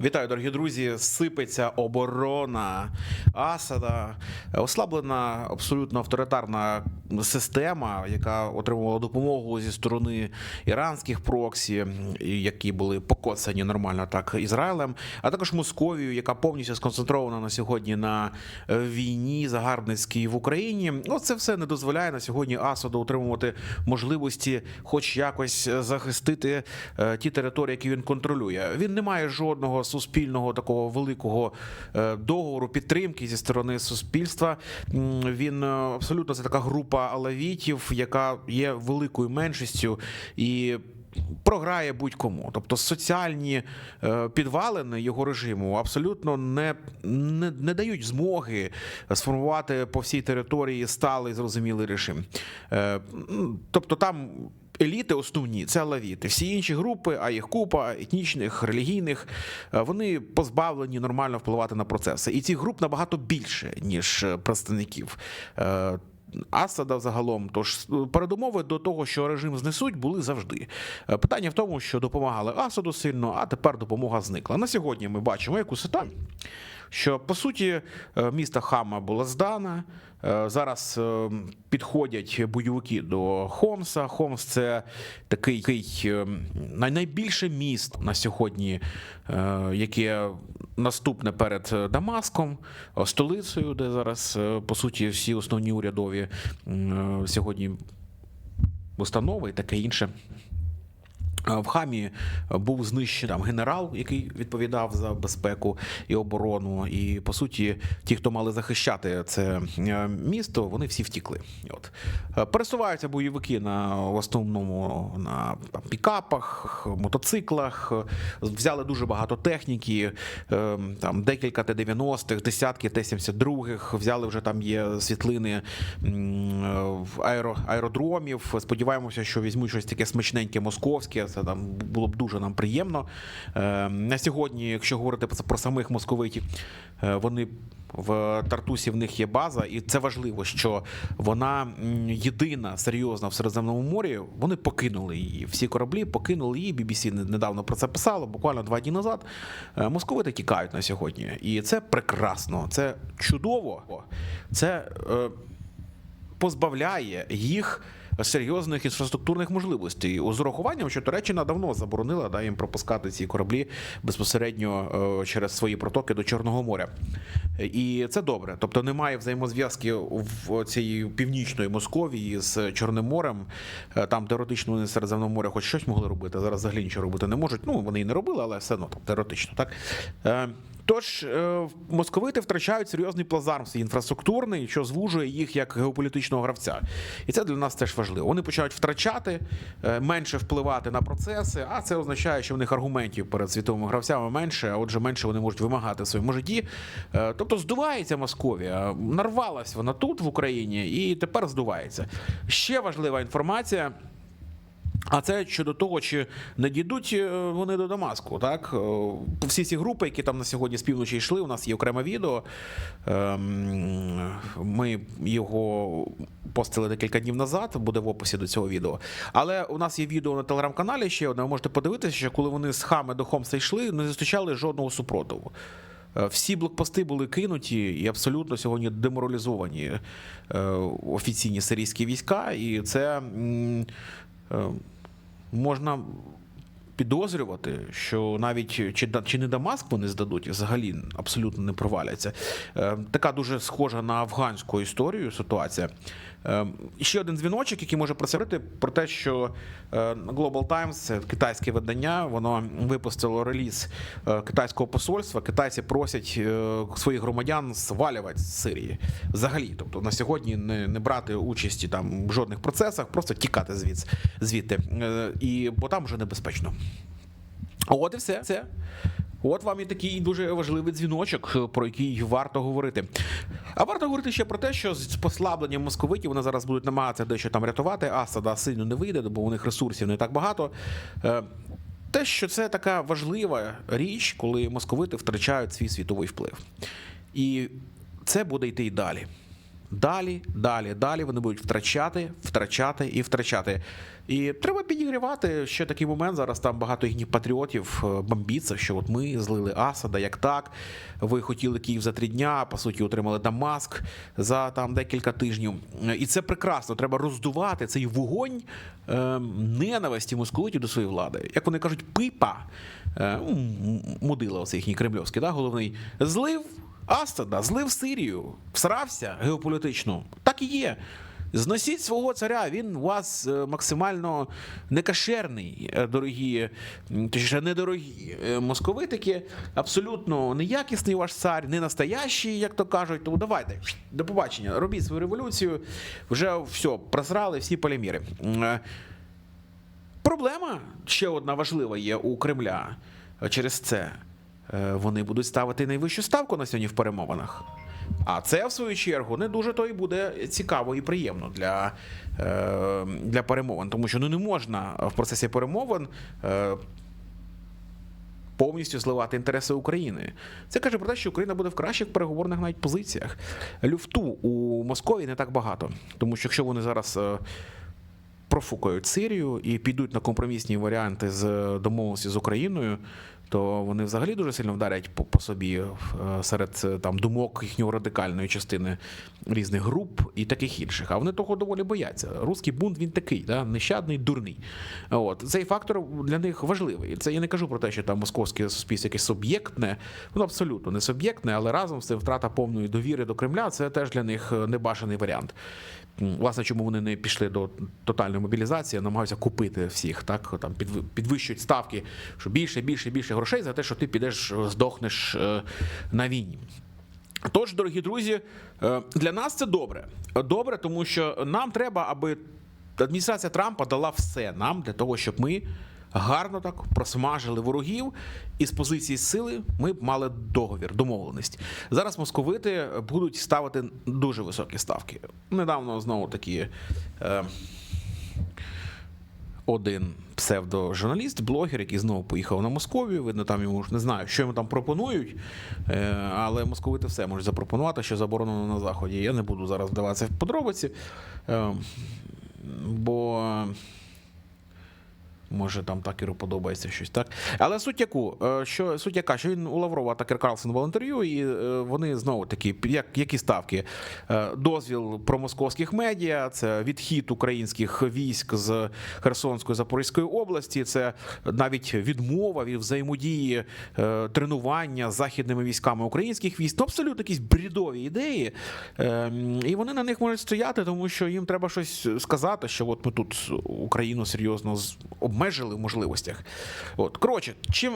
Вітаю, дорогі друзі. Сипеться оборона Асада, ослаблена абсолютно авторитарна система, яка отримувала допомогу зі сторони іранських проксі, які були покоцані нормально так Ізраїлем, а також Московію, яка повністю сконцентрована на сьогодні на війні загарбницькій в Україні. Оце все не дозволяє на сьогодні Асаду отримувати можливості, хоч якось захистити е, ті території, які він контролює. Він не має жодного суспільного такого великого е, договору підтримки зі сторони суспільства. Він е, абсолютно це така група алавітів, яка є великою меншістю і. Програє будь-кому, тобто соціальні е, підвалини його режиму абсолютно не, не, не дають змоги сформувати по всій території сталий зрозумілий режим. Тобто там еліти основні це алавіти. Всі інші групи, а їх купа етнічних, релігійних, е, вони позбавлені нормально впливати на процеси. І цих груп набагато більше, ніж е, представників. е, Асада загалом, тож передумови до того, що режим знесуть, були завжди. Питання в тому, що допомагали Асаду сильно, а тепер допомога зникла. На сьогодні ми бачимо яку ситуацію, що по суті е, місто Хама було здане. Е, Зараз е, підходять бойовики до Хомса. Хомс це такий найбільше міст на сьогодні, яке наступне перед Дамаском, столицею, де зараз по суті всі основні урядові сьогодні установи і таке інше. Е, В Хамі був знищений там генерал, який відповідав за безпеку і оборону. І по суті, ті, хто мали захищати це е, місто, вони всі втікли. От Е, пересуваються бойовики на в основному на там, пікапах, мотоциклах. Взяли дуже багато техніки, там декілька Т-90-х, десятки Т-72-х. Взяли вже там є світлини в аеро, аеродромів. Сподіваємося, що візьмуть щось таке смачненьке московське. Це там було б дуже нам приємно. Е, На сьогодні, якщо говорити про- самих московитів, е, вони в Тартусі в них є база, і це важливо, що вона єдина серйозна в Середземному морі. Вони покинули її. Всі кораблі покинули її. BBC недавно про це писало, буквально два дні назад. Е, Московити тікають на сьогодні, і це прекрасно, це чудово. Це позбавляє їх серйозних інфраструктурних можливостей з урахуванням, що Туреччина давно заборонила да, їм пропускати ці кораблі безпосередньо е, через свої протоки до Чорного моря. І це добре. Тобто немає взаємозв'язки в цієї північної Московії з Чорним морем. Е, Там теоретично вони в Середземному моря хоч щось могли робити. Зараз взагалі нічого робити не можуть. Ну вони і не робили, але все одно там теоретично, так. Е, Тож е, московити втрачають серйозний плазарм свій інфраструктурний, що звужує їх як геополітичного гравця. І це для нас теж важливо. Вони починають втрачати, менше впливати на процеси, а це означає, що в них аргументів перед світовими гравцями менше, а отже, менше вони можуть вимагати в своєму житті. Е, Тобто здувається Московія, нарвалась вона тут в Україні і тепер здувається. Ще важлива інформація. А це щодо того, чи не дійдуть е, вони до Дамаску, так Е, всі ці групи, які там на сьогодні з півночі йшли, у нас є окреме відео. Ем, Ми його постили декілька днів назад, буде в описі до цього відео. Але у нас є відео на телеграм-каналі ще одне. Ви можете подивитися, що коли вони з Хами до Хомса йшли, не зустрічали жодного супротиву. Е, Всі блокпости були кинуті і абсолютно сьогодні деморалізовані е, офіційні сирійські війська, і це е, можна підозрювати, що навіть чи, чи не Дамаск вони здадуть, взагалі абсолютно не проваляться. Така дуже схожа на афганську історію ситуація. Е, і ще один дзвіночок, який може про про те, що е, Global Times, китайське видання, воно випустило реліз е, китайського посольства. Китайці просять е, своїх громадян свалювати з Сирії. Взагалі, тобто на сьогодні не, не брати участі там в жодних процесах, просто тікати звідси звідти. І бо там вже небезпечно. От і все. Це. От вам і такий дуже важливий дзвіночок, е, про який варто говорити. А варто говорити ще про те, що з послабленням московитів вони зараз будуть намагатися дещо там рятувати. Асада сильно не вийде, бо у них ресурсів не так багато. Е, Те, що це така важлива річ, коли московити втрачають свій світовий вплив. І це буде йти і далі. Далі, далі, далі вони будуть втрачати, втрачати і втрачати. І треба підігрівати ще такий момент. Зараз там багато їхніх патріотів е, бомбіться, що от ми злили Асада, як так. Ви хотіли Київ за три дня, по суті, отримали Дамаск за там декілька тижнів. І це прекрасно. Треба роздувати цей вогонь е, ненависті московитів до своєї влади. Як вони кажуть, пипа, е, мудила оцей їхній кремльовський, да, головний, злив Асада, злив Сирію, всрався геополітично. Так і є. Зносіть свого царя, він у вас е, максимально некашерний, е, дорогі, точніше, недорогі е, московитики, абсолютно неякісний ваш цар, не настоящий, як то кажуть. Тому давайте, до побачення, робіть свою революцію, вже все, просрали всі поліміри. Проблема ще одна важлива є у Кремля через це. Е, Вони будуть ставити найвищу ставку на сьогодні в перемовинах. А це, в свою чергу, не дуже то і буде цікаво і приємно для, е, для перемовин, тому що ну, не можна в процесі перемовин. Е, Повністю зливати інтереси України. Це каже про те, що Україна буде в кращих переговорних навіть позиціях. Люфту у Московії не так багато, тому що якщо вони зараз профукають Сирію і підуть на компромісні варіанти з домовленості з Україною, то вони взагалі дуже сильно вдарять по, по собі е, серед е, там думок їхньої радикальної частини різних груп і таких інших. А вони того доволі бояться. Руський бунт він такий, да? нещадний, дурний. От цей фактор для них важливий. Це я не кажу про те, що там московське суспільство якесь суб'єктне, воно абсолютно не суб'єктне, але разом з цим втрата повної довіри до Кремля це теж для них е, небажаний варіант. Власне, чому вони не пішли до тотальної мобілізації, а намагаються купити всіх, так там підвищують ставки, що більше, більше, більше грошей за те, що ти підеш, е, здохнеш е, на війні. Тож, дорогі друзі, е, для нас це добре. Добре, тому що нам треба, аби адміністрація Трампа дала все нам для того, щоб ми гарно так просмажили ворогів, і з позиції сили ми б мали договір, домовленість. Зараз московити будуть ставити дуже високі ставки. Недавно знову такі. Е, один псевдожурналіст, блогер, який знову поїхав на Московію. Видно, там йому ж не знаю, що йому там пропонують, е, але московити все можуть запропонувати, що заборонено на заході. Я не буду зараз вдаватися в подробиці, е, бо. Може, там такеру подобається щось, так? Але суть яку, е, що суть яка, що він у Лаврова Такер Карлсон в інтерв'ю, і е, вони знову такі, як, які ставки? Е, Дозвіл про московських медіа, це відхід українських військ з Херсонської Запорізької області, це навіть відмова від взаємодії тренування з західними військами українських військ. Ну, абсолютно якісь бредові ідеї. І вони на них можуть стояти, тому що їм треба щось сказати, що от ми тут Україну серйозно з- обмежили в можливостях. От коротше, чим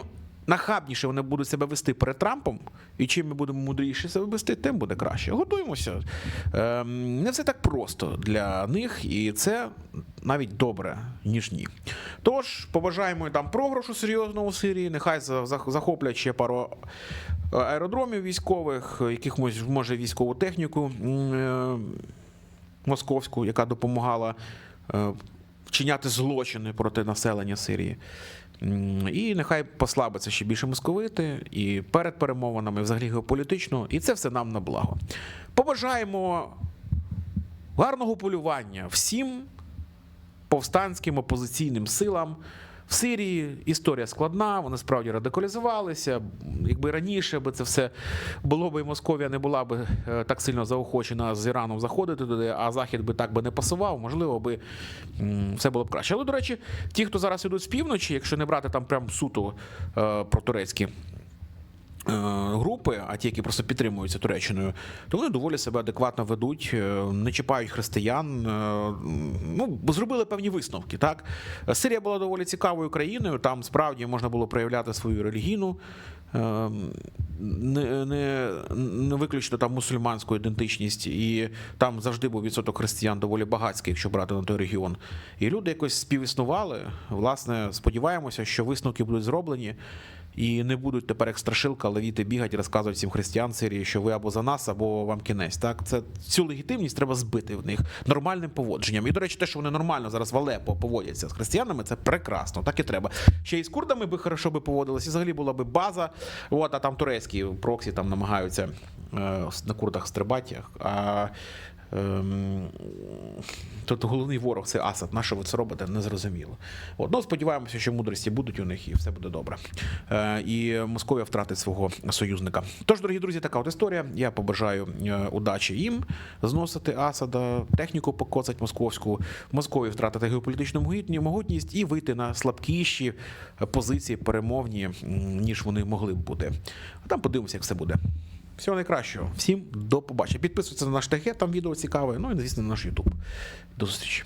нахабніше вони будуть себе вести перед Трампом, і чим ми будемо мудріше себе вести, тим буде краще. Готуємося. Ем, не все так просто для них, і це навіть добре, ніж ні. Тож побажаємо там програшу серйозного у Сирії. Нехай за- за- захоплять ще пару е, аеродромів військових, якихось може військову техніку. е, московську, яка допомагала е, вчиняти злочини проти населення Сирії. І нехай послабиться ще більше московити і перед перемовинами, і взагалі геополітично, і це все нам на благо. Побажаємо гарного полювання всім повстанським опозиційним силам. В Сирії історія складна, вони справді радикалізувалися. Якби раніше би це все було б і Московія не була б е, так сильно заохочена з Іраном заходити туди, а Захід би так би не пасував, можливо, би все було б краще. Але, до речі, ті, хто зараз ідуть з півночі, якщо не брати там прям суто е, протурецькі е, групи, а ті, які просто підтримуються Туреччиною, то вони доволі себе адекватно ведуть, е, не чіпають християн. е, Ну, зробили певні висновки. Так, Сирія була доволі цікавою країною. Там справді можна було проявляти свою релігійну. е, Не, не, не виключно там мусульманську ідентичність, і там завжди був відсоток християн доволі багатський, якщо брати на той регіон. І люди якось співіснували. Власне, сподіваємося, що висновки будуть зроблені. І не будуть тепер як страшилка левіти бігати і розказувати всім християн Сирії, що ви або за нас, або вам кінець. Так, це цю легітимність треба збити в них нормальним поводженням. І до речі, те, що вони нормально зараз в Алепо поводяться з християнами, це прекрасно. Так і треба. Ще й з курдами би хорошо би поводилися, взагалі була би база. От, а там турецькі проксі там намагаються е, на курдах стрибати. А Ем, Тут головний ворог це Асад. На що ви це робите, незрозуміло. От, ну, сподіваємося, що мудрості будуть у них і все буде добре. Е, і Московія втратить свого союзника. Тож, дорогі друзі, така от історія. Я побажаю е, удачі їм зносити Асада, техніку покоцать московську, Московії втратити геополітичну могутні- могутність і вийти на слабкіші позиції перемовні, ніж вони могли б бути. А там подивимося, як все буде. Всього найкращого. Всім до побачення. Підписуйтесь на наш ТГ, там відео цікаве. Ну і звісно на наш Ютуб. До зустрічі.